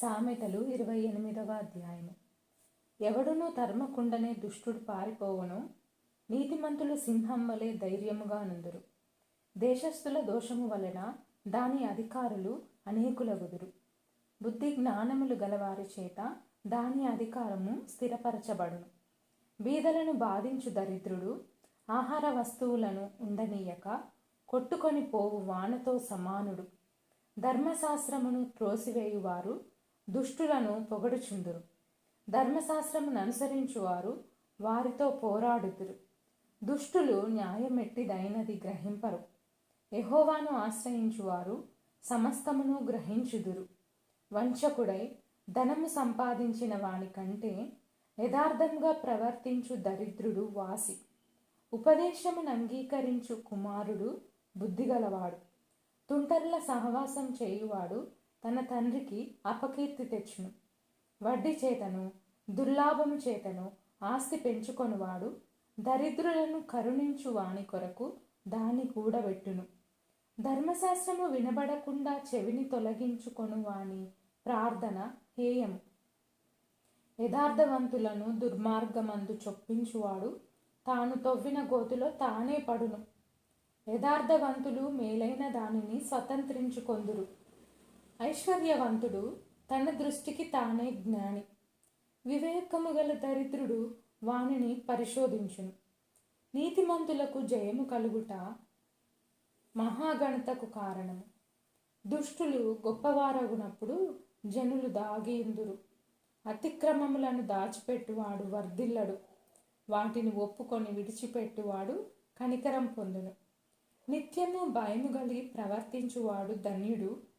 సామెతలు ఇరవై ఎనిమిదవ అధ్యాయము. ఎవడునూ ధర్మకుండనే దుష్టుడు పారిపోవను? నీతిమంతులు సింహం వలె ధైర్యముగా నుందురు. దేశస్థుల దోషము వలన దాని అధికారులు అనేకులగుదురు. బుద్ధి జ్ఞానములు గలవారి చేత దాని అధికారము స్థిరపరచబడును. బీదలను బాధించు దరిద్రుడు ఆహార వస్తువులను ఉండనీయక కొట్టుకొని పోవు వానతో సమానుడు. ధర్మశాస్త్రమును త్రోసివేయువారు దుష్టులను పొగడుచుందురు. ధర్మశాస్త్రమును అనుసరించువారు వారితో పోరాడుదురు. దుష్టులు న్యాయమెట్టిదైనది గ్రహింపరు. ఎహోవాను ఆశ్రయించువారు సమస్తమును గ్రహించుదురు. వంచకుడై ధనము సంపాదించిన వాని కంటే యథార్థంగా ప్రవర్తించు దరిద్రుడు వాసి. ఉపదేశమును అంగీకరించు కుమారుడు బుద్ధిగలవాడు. తుంటర్ల సహవాసం చేయువాడు తన తండ్రికి అపకీర్తి తెచ్చును. వడ్డీ చేతను దుర్లాభము చేతను ఆస్తి పెంచుకొనువాడు దరిద్రులను కరుణించు వాని కొరకు దాన్ని కూడబెట్టును. ధర్మశాస్త్రము వినబడకుండా చెవిని తొలగించుకొను వాని ప్రార్థన హేయము. యథార్థవంతులను దుర్మార్గమందు చొప్పించువాడు తాను తవ్విన గోతులో తానే పడును. యథార్థవంతులు మేలైన దానిని స్వతంత్రించుకొందురు. ఐశ్వర్యవంతుడు తన దృష్టికి తానే జ్ఞాని. వివేకము గల దరిద్రుడు వానిని పరిశోధించును. నీతిమంతులకు జయము కలుగుట మహాగణతకు కారణము. దుష్టులు గొప్పవారగునప్పుడు జనులు దాగేందురు అతిక్రమములను దాచిపెట్టువాడు వర్ధిల్లడు. వాటిని ఒప్పుకొని విడిచిపెట్టువాడు కనికరం పొందును. నిత్యము భయము గలి ప్రవర్తించువాడు ధన్యుడు.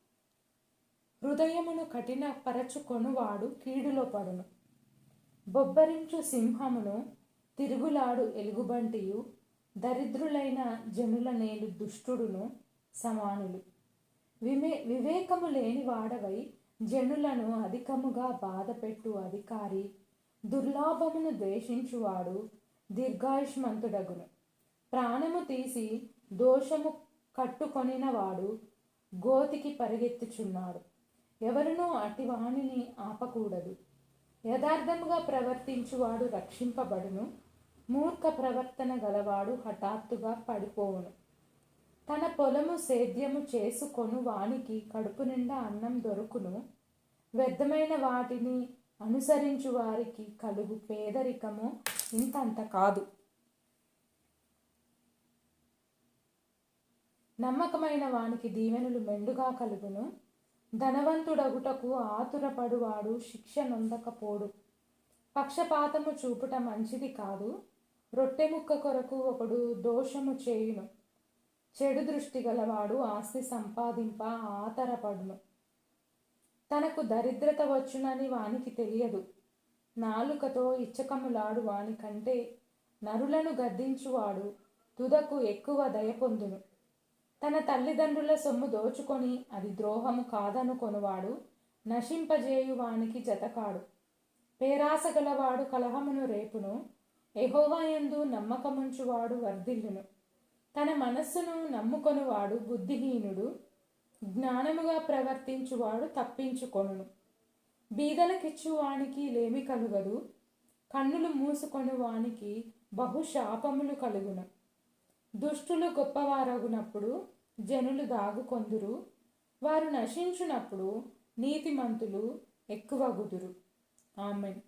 హృదయమును కఠినపరచుకొనువాడు కీడులో పడును. బొబ్బరించు సింహమును తిరుగులాడు ఎలుగుబంటియు. దరిద్రులైన జనుల నేలు దుష్టుడును సమానులు. విమే వివేకము లేని వాడవై జనులను అధికముగా బాధపెట్టు అధికారి. దుర్లాభమును ద్వేషించువాడు దీర్ఘాయుష్మంతుడగును. ప్రాణము తీసి దోషము కట్టుకొనినవాడు గోతికి పరిగెత్తుచున్నాడు. ఎవరునూ అటివాణిని ఆపకూడదు. యథార్థముగా ప్రవర్తించువాడు రక్షింపబడును. మూర్ఖ ప్రవర్తన గలవాడు హఠాత్తుగా పడిపోవును. తన పొలము సేద్యము చేసుకొను వానికి కడుపు నిండా అన్నం దొరుకును. వ్యర్థమైన వాటిని అనుసరించు వారికి కలుగు పేదరికము ఇంతంత కాదు. నమ్మకమైన వానికి దీవెనలు మెండుగా కలుగును. ధనవంతుడగుటకు ఆతురపడువాడు శిక్ష నొందకపోడు. పక్షపాతము చూపుట మంచిది కాదు. రొట్టె ముక్క కొరకు ఒకడు దోషము చేయును. చెడు దృష్టి గలవాడు ఆస్తి సంపాదింప ఆతరపడును. తనకు దరిద్రత వచ్చునని వానికి తెలియదు. నాలుకతో ఇచ్చకములాడు వాని కంటే నరులను గద్దించువాడు తుదకు ఎక్కువ దయ పొందును. తన తల్లిదండ్రుల సొమ్ము దోచుకొని అది ద్రోహము కాదనుకొనువాడు కొనువాడు నశింపజేయువానికి జతకాడు. పేరాస గలవాడు కలహమును రేపును ఎహోవాయందు నమ్మకముంచువాడు వర్ధిల్లును. తన మనస్సును నమ్ముకొనువాడు బుద్ధిహీనుడు జ్ఞానముగా ప్రవర్తించువాడు తప్పించుకొనును. బీదలకిచ్చువానికి లేమి కలుగదు కన్నులు మూసుకొని వానికి బహుశాపములు కలుగును. దుష్టులు గొప్పవారగునప్పుడు జనులు దాగుకొందురు వారు నశించునప్పుడు నీతిమంతులు ఎక్కువగుదురు. ఆమెన్.